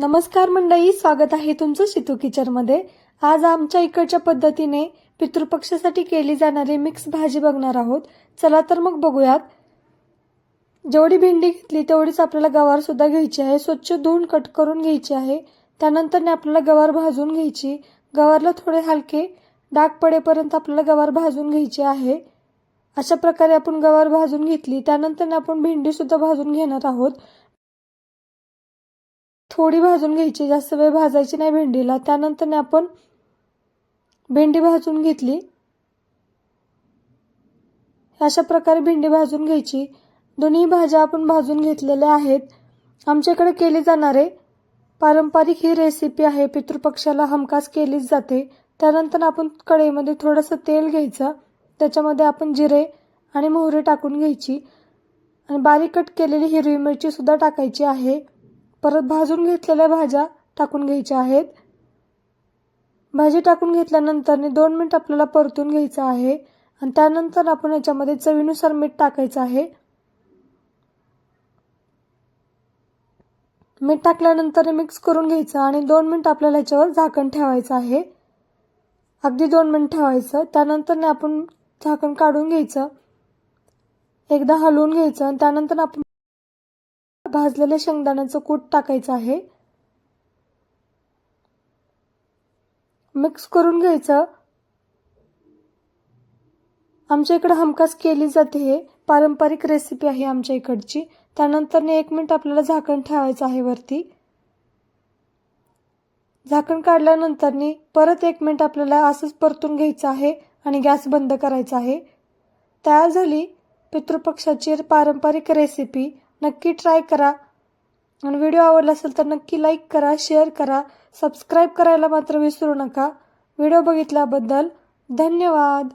नमस्कार मंडळी स्वागत आहे तुमचं शितू किचनमध्ये. आज आमच्या इकडच्या पद्धतीने पितृपक्षासाठी केली जाणारी मिक्स भाजी बघणार आहोत. चला तर मग बघूयात. जेवढी भेंडी घेतली तेवढीच आपल्याला गवार सुद्धा घ्यायची आहे. स्वच्छ धुवून कट करून घ्यायची आहे. त्यानंतर आपल्याला गवार भाजून घ्यायची. गवारला थोडे हलके डाग पडेपर्यंत आपल्याला गवार भाजून घ्यायची आहे. अशा प्रकारे आपण गवार भाजून घेतली. त्यानंतर आपण भेंडीसुद्धा भाजून घेणार आहोत. थोडी भाजून घ्यायची जास्त वेळ भाजायची नाही भेंडीला. त्यानंतरने आपण भेंडी भाजून घेतली. अशा प्रकारे भेंडी भाजून घ्यायची. दोन्ही भाज्या आपण भाजून घेतलेल्या आहेत. आमच्याकडे केली जाणारे पारंपरिक ही रेसिपी आहे. पितृपक्षाला हमखास केलीच जाते. त्यानंतर आपण कढईमध्ये थोडंसं तेल घ्यायचं. त्याच्यामध्ये आपण जिरे आणि मोहरी टाकून घ्यायची. आणि बारीक कट केलेली हिरवी मिरची सुद्धा टाकायची आहे. परत भाजून घेतलेल्या भाज्या टाकून घ्यायच्या आहेत. भाजी टाकून घेतल्यानंतर दोन मिनिट आपल्याला परतून घ्यायचं आहे आणि त्यानंतर आपण याच्यामध्ये चवीनुसार मीठ टाकायचं आहे. मीठ टाकल्यानंतर मिक्स करून घ्यायचं आणि दोन मिनिट आपल्याला याच्यावर झाकण ठेवायचं आहे. अगदी दोन मिनिट ठेवायचं. त्यानंतर आपण झाकण काढून घ्यायचं. एकदा हलवून घ्यायचं आणि त्यानंतर आपण भाजलेल्या शेंगदाण्याचं कूट टाकायचं आहे. मिक्स करून घ्यायचं. आमच्या इकडे हमखास केली जाते. हे पारंपरिक रेसिपी आहे आमच्या इकडची. त्यानंतर एक मिनिट आपल्याला झाकण ठेवायचं आहे वरती. झाकण काढल्यानंतर परत एक मिनिट आपल्याला असंच परतून घ्यायचं आहे आणि गॅस बंद करायचा आहे. तयार झाली पितृपक्षाची पारंपरिक रेसिपी. नक्की ट्राय करा. आणि व्हिडिओ आवडला असेल तर नक्की लाईक करा शेअर करा सबस्क्राईब करायला मात्र विसरू नका. व्हिडिओ बघितल्याबद्दल धन्यवाद.